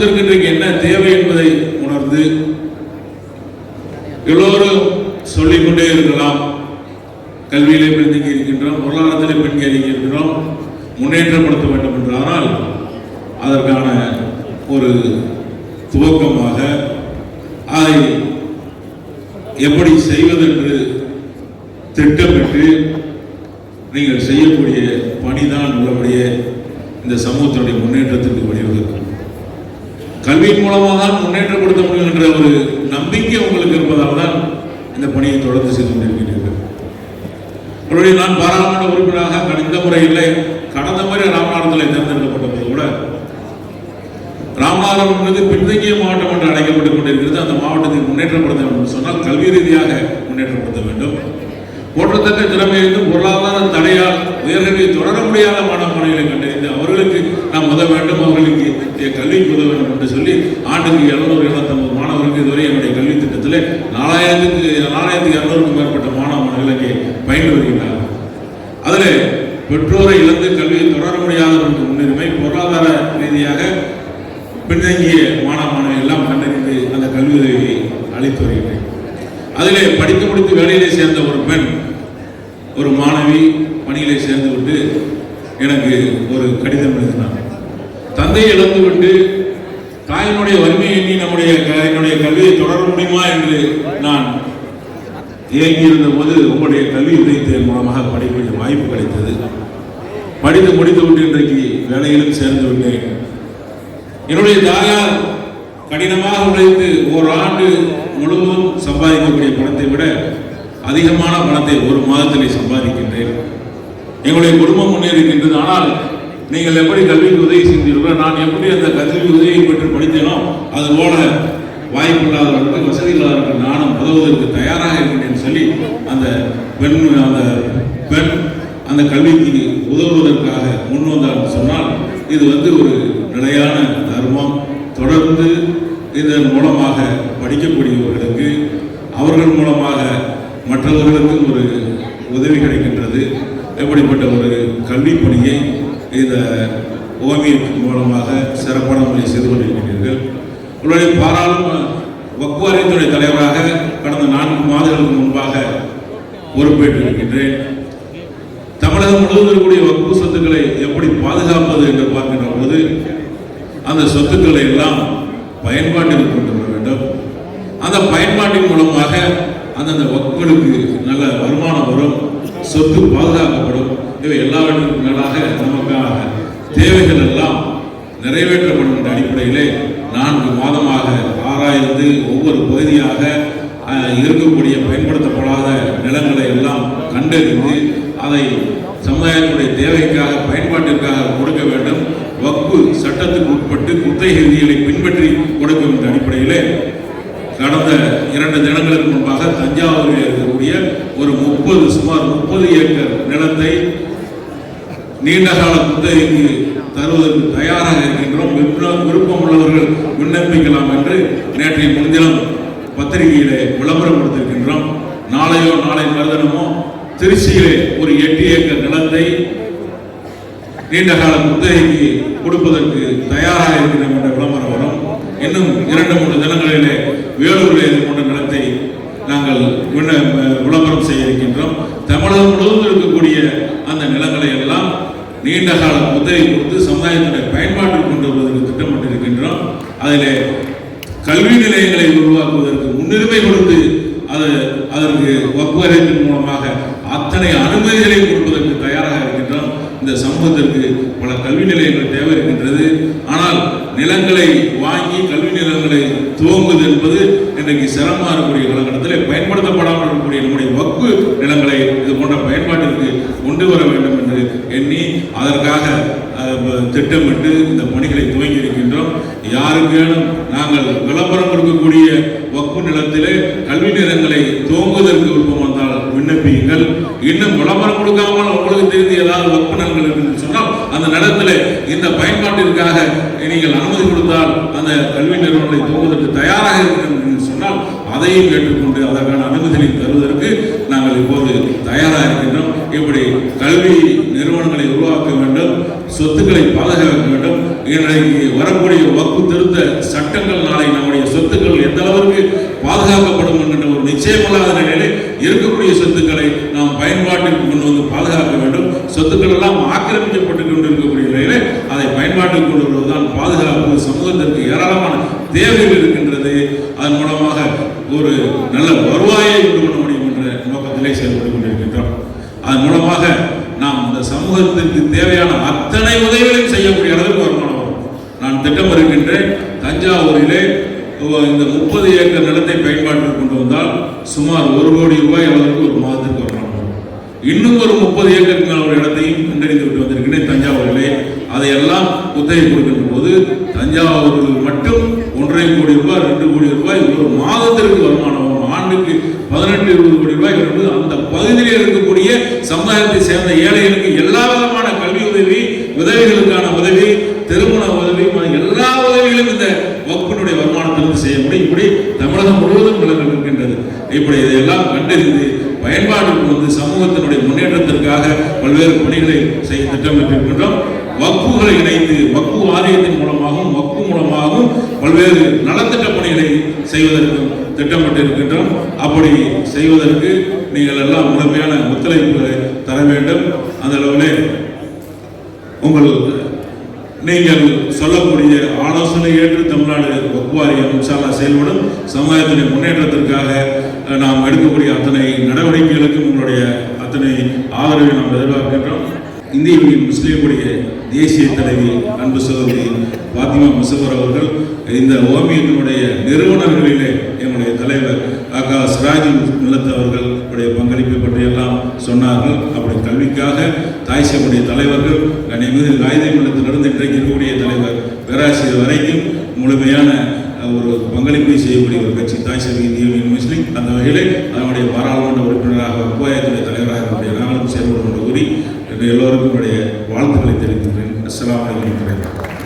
சமூகத்திற்கு இன்றைக்கு என்ன தேவை என்பதை உணர்ந்து எல்லோரும் சொல்லிக்கொண்டே இருக்கலாம். கல்வியிலே பின்தங்கி இருக்கின்றோம் பொருளாதாரத்திலே பின்தங்கி இருக்கின்றோம் முன்னேற்றப்படுத்த வேண்டும் என்றால் அதற்கான ஒரு துவக்கமாக அதை எப்படி செய்வதென்று திட்டமிட்டு நீங்கள் செய்யக்கூடிய பணிதான் உள்ளபடியே இந்த சமூகத்தினுடைய முன்னேற்றத்திற்கு வழிவகுக்கும். கல்வியின் மூலமாக தான் முன்னேற்றப்படுத்த முடியும் என்ற ஒரு நம்பிக்கை உங்களுக்கு இருப்பதால் தான் இந்த பணியை தொடர்ந்து செய்து கொண்டிருக்கிறீர்கள். உங்களுடைய நான் பாராளுமன்ற உறுப்பினராக கடந்த முறை இல்லை கடந்த முறை ராமநாதத்தில் தேர்ந்தெடுக்கப்பட்ட போது கூட ராமநாதபுரம் என்பது பின்தங்கிய மாவட்டம் என்று அழைக்கப்பட்டுக் கொண்டிருக்கிறது. அந்த மாவட்டத்தை முன்னேற்றப்படுத்த வேண்டும் சொன்னால் கல்வி ரீதியாக முன்னேற்றப்படுத்த வேண்டும். போற்றத்தக்க திறமையிலிருந்து பொருளாதார தடையால் உயர்கல்வியை தொடர முடியாத மாணவ மாணவிகளை கண்டறிந்து அவர்களுக்கு நாம் உதவ வேண்டும். அவர்கள் இங்கே கல்வி உதவ வேண்டும் என்று சொல்லி ஆண்டுக்கு எழுநூறு எழுநூத்தம்பது மாணவர்களுக்கு இதுவரை என்னுடைய கல்வி திட்டத்தில் நாலாயிரத்துக்கு நாலாயிரத்துக்கு இரநூறுக்கும் மேற்பட்ட மாணவ மாணவிகள் இங்கே பயின்று வருகின்றார்கள் அதில் பெற்றோரை இழந்து கல்வியை தொடர முடியாதவர்களுக்கு முன்னுரிமை பொருளாதார ரீதியாக பின்தங்கிய மாணவ மாணவி எல்லாம் கண்டறிந்து அந்த கல்வி உதவியை அளித்து வருகிறேன் அதிலே படித்து முடித்து வேலையிலே சேர்ந்த ஒரு பெண் ஒரு மாணவி பணியிலே சேர்ந்து விட்டு எனக்கு ஒரு கடிதம் எழுதினார். தந்தையை இழந்து விட்டு தாயினுடைய வறுமையை எண்ணி நம்முடைய க- என்னுடைய கல்வியை தொடர முடியுமா என்று நான் இயங்கியிருந்த போது உங்களுடைய கல்வி உதயத்தின் மூலமாக படிக்கக்கூடிய வாய்ப்பு கிடைத்தது. படித்து முடித்து விட்டு இன்றைக்கு வேலையிலும் சேர்ந்து விட்டேன். என்னுடைய தாயார் கடினமாக உழைத்து ஒரு ஆண்டு முழுவதும் சம்பாதிக்கக்கூடிய பணத்தை விட அதிகமான பணத்தை ஒரு மாதத்திலே சம்பாதிக்கின்றேன். எங்களுடைய குடும்பம் முன்னேறுகின்றது ஆனால் நீங்கள் எப்படி கல்விக்கு உதவி செய்தீர்களோ நான் எப்படி அந்த கல்வி உதவியை பெற்று படித்தேனோ அதுபோல வாய்ப்பு இல்லாதவர்களுக்கு வசதி இல்லாதவர்கள் நானும் உதவுவதற்கு தயாராக இருக்கின்றேன் சொல்லி அந்த பெண் அந்த பெண் அந்த கல்விக்கு உதவுவதற்காக முன் வந்தார் சொன்னால் இது வந்து ஒரு நிலையான தர்மம். தொடர்ந்து இதன் மூலமாக படிக்கக்கூடியவர்களுக்கு அவர்கள் மூலமாக மற்றவர்களுக்கும் ஒரு உதவி கிடைக்கின்றது. எப்படிப்பட்ட ஒரு கல்வி பணியை இந்த ஓவியத்தின் மூலமாக சிறப்பான முறையை செய்து கொண்டிருக்கிறீர்கள் உங்களுடைய பாராளுமன்ற வக்குவாரியத்துடைய தலைவராக கடந்த நான்கு மாதங்களுக்கு முன்பாக பொறுப்பேற்றிருக்கின்றேன். தமிழகம் முழுவதும் இருக்கக்கூடிய வக்கு சொத்துக்களை எப்படி பாதுகாப்பது என்று பார்க்கின்ற போது அந்த சொத்துக்களை எல்லாம் பயன்பாட்டில் கொண்டு வர வேண்டும். அந்த பயன்பாட்டின் மூலமாக அந்தந்த வக்குகளுக்கு நல்ல வருமானம் வரும் சொத்து பாதுகாக்கப்படும். இவை எல்லாவற்றிற்கும் மேலாக நம்ம எல்லாம் நிறைவேற்றப்படும் என்ற அடிப்படையிலே நான்கு மாதமாக ஆராய்ந்து ஒவ்வொரு பகுதியாக இருக்கக்கூடிய பயன்படுத்தப்படாத நிலங்களை எல்லாம் கண்டறிந்து அதை சமுதாயத்தினுடைய தேவைக்காக பயன்பாட்டிற்காக கொடுக்க வேண்டும். வக்பு சட்டத்துக்கு உட்பட்டு குத்தகை விதிகளை பின்பற்றி கொடுக்கும் என்ற அடிப்படையிலே கடந்த இரண்டு தினங்களுக்கு முன்பாக தஞ்சாவூரில் இருக்கக்கூடிய ஒரு முப்பது சுமார் முப்பது ஏக்கர் நிலத்தை நீண்டகால குத்தகைக்கு தருவதற்கு தயாராக இருக்கின்றோம் விருப்ப- விருப்பம் உள்ளவர்கள் விண்ணப்பிக்கலாம் என்று நேற்றைய முன்தினம் பத்திரிகையிலே விளம்பரம் கொடுத்திருக்கின்றோம். நாளையோ நாளை மறுதினமோ திருச்சியிலே ஒரு எட்டு ஏக்கர் நிலத்தை நீண்டகால குத்தகைக்கு கொடுப்பதற்கு தயாராக இருக்கிறோம் என்ற விளம்பரம் வரும். இன்னும் இரண்டு மூன்று தினங்களிலே வேலூரில் இது போன்ற நிலத்தை நாங்கள் விண்ண- விளம்பரம் செய்ய இருக்கின்றோம். தமிழகம் முழுவதும் இருக்கக்கூடிய அந்த நிலங்களை எல்லாம் நீண்ட கால உதவி கொடுத்து சமுதாயத்தினுடைய பயன்பாட்டில் கொண்டு வருவதற்கு திட்டமிட்டிருக்கின்றோம். அதில் கல்வி நிலையங்களை உருவாக்குவதற்கு முன்னுரிமை கொடுத்து அது அதற்கு வக்குவரத்தின் மூலமாக அத்தனை அனுமதிகளை கொடுப்பதற்கு தயாராக இருக்கின்றோம். இந்த சமூகத்திற்கு பல கல்வி நிலையங்கள் தேவை இருக்கின்றது ஆனால் நிலங்களை வாங்கி கல்வி நிலங்களை துவங்குவது என்பது இன்றைக்கு சிரமமாக இருக்கக்கூடிய காலகட்டத்தில் பயன்படுத்தப்படாமல் இருக்கக்கூடிய நம்முடைய வக்கு நிலங்களை இது போன்ற பயன்பாட்டிற்கு கொண்டு வர வேண்டும் என்று எண்ணி அதற்காக திட்டமிட்டு இந்த பணிகளை துவங்கி இருக்கின்றோம். யாருக்கேனும் நாங்கள் விளம்பரம் கொடுக்கக்கூடிய வக்கு நிலத்திலே கல்வி நிறங்களை துவங்குவதற்கு விருப்பம் வந்தால் விண்ணப்பியுங்கள். இன்னும் விளம்பரம் கொடுக்காமல் உங்களுக்கு தெரிந்து ஏதாவது வக்கு நிலங்கள் இருக்குன்னு சொன்னால் அந்த நிலத்தில் இந்த பயன்பாட்டிற்காக நீங்கள் அனுமதி கொடுத்தால் அந்த கல்வி நிறுவனங்களை துவங்குவதற்கு தயாராக இருக்கிறோம் சொன்னால் அதையும் கேட்டுக்கொண்டு அதற்கான அனுமதிகளை தருவதற்கு நாங்கள் இப்போது தயாராக இருக்கின்றோம். இப்படி கல்வி நிறுவனங்களை உருவாக்க வேண்டும் சொத்துக்களை பாதுகாக்க வேண்டும். இன்றைக்கு வரக்கூடிய வக்கு திருத்த சட்டங்கள் நாளை நம்முடைய சொத்துக்கள் எந்த அளவுக்கு பாதுகாக்கப்படும் என்கின்ற ஒரு நிச்சயமில்லாத நிலையிலே இருக்கக்கூடிய சொத்துக்களை நாம் பயன்பாட்டிற்கு கொண்டு வந்து பாதுகாக்க வேண்டும். சொத்துக்கள் எல்லாம் ஆக்கிரமிக்கப்பட்டு கொண்டிருக்கும் இருக்கக்கூடிய நிலையிலே அதை பயன்பாட்டுக்கு கொண்டு வருவதுதான் பாதுகாப்பு சமூகத்திற்கு ஏராளமான தேவைகள் இருக்கின்றது அதன் மூலமாக ஒரு நல்ல வருவாயை உண்டு பண்ண முடியும் என்ற நோக்கத்திலே செயல்பட்டு கொண்டிருக்கின்றோம் அதன் மூலமாக நாம் இந்த சமூகத்திற்கு தேவையான அத்தனை உதவிகளையும் செய்யக்கூடிய அளவுக்கு வருமானம் வரும் நான் திட்டம் இருக்கின்றேன். தஞ்சாவூரிலே இந்த முப்பது ஏக்கர் நிலத்தை பயன்பாட்டில் கொண்டு வந்தால் சுமார் ஒரு கோடி ரூபாய் அளவுக்கு ஒரு மாதத்திற்கு வருமானம் வரும் இன்னும் ஒரு முப்பது ஏக்கருக்கு மேல ஒரு இடத்தையும் கண்டறிந்து விட்டு வந்திருக்கிறேன் தஞ்சாவூரிலே. அதையெல்லாம் குத்தகை கொடுக்கின்ற போது தஞ்சாவூரில் மட்டும் ஒன்றரை கோடி ரூபாய் ரெண்டு கோடி ரூபாய் ஒரு மாதத்திற்கு வருமானம் ஆண்டுக்கு பதினெட்டு இருபது கோடி ரூபாய் என்பது அந்த பகுதியில் சமுதாயத்தை சேர்ந்த ஏழைகளுக்கு எல்லா விதமான கல்வி உதவி உதவிகளுக்கான உதவி திருமண உதவி எல்லா உதவிகளும் இந்த வகுப்பினுடைய வருமானத்திலிருந்து செய்ய முடியும். இப்படி தமிழகம் முழுவதும் இருக்கின்றது இப்படி இதையெல்லாம் கண்டறிந்து பயன்பாட்டுக்கு வந்து சமூகத்தினுடைய முன்னேற்றத்திற்காக பல்வேறு பணிகளை செய்ய திட்டமிட்டிருக்கின்றோம். வக்குகளை இணைத்து வக்கு வாரியத்தின் மூலமாகவும் வக்கு மூலமாகவும் பல்வேறு நலத்திட்ட பணிகளை செய்வதற்கும் திட்டமிட்டு இருக்கின்றோம் அப்படி செய்வதற்கு நீங்கள் எல்லாம் முழுமையான ஒத்துழைப்பு தர வேண்டும். அந்த அளவிலே உங்கள் நீங்கள் சொல்லக்கூடிய ஆலோசனை ஏற்று தமிழ்நாடு வக்குவாரியம் இன்ஷால்லா செயல்படும். சமுதாயத்தின் முன்னேற்றத்திற்காக நாம் எடுக்கக்கூடிய அத்தனை நடவடிக்கைகளுக்கும் உங்களுடைய அத்தனை ஆதரவை நாம் எதிர்பார்க்கின்றோம். இந்திய யூனியன் முஸ்லீமுடைய தேசிய தலைவி அன்பு சகோதரி பாத்திமா முசவர் அவர்கள் இந்த ஓமியத்தினுடைய நிறுவனர்களிலே எங்களுடைய தலைவர் அக்கா சிராஜுல் மில்லத் உடைய பங்களிப்பை பற்றி எல்லாம் சொன்னார்கள். அப்படி கல்விக்காக தாய் தலைவர்கள் கண்ணியமிகு காகித நிலத்திலிருந்து இன்றைக்கு இருக்கக்கூடிய தலைவர் பேராசிரியர் வரைக்கும் முழுமையான ஒரு பங்களிப்பை செய்யக்கூடிய ஒரு கட்சி தாய் சேவை இந்திய முஸ்லீம். அந்த வகையில் அதனுடைய பாராளுமன்ற உறுப்பினராக கோயத்துடைய தலைவராக என்னுடைய நாங்களும் செயல்படும் என்று கூறி எல்லோருக்கும் என்னுடைய வாழ்த்துக்களை தெரிவிக்கின்றேன் அஸ்லாம் வலைக்கம்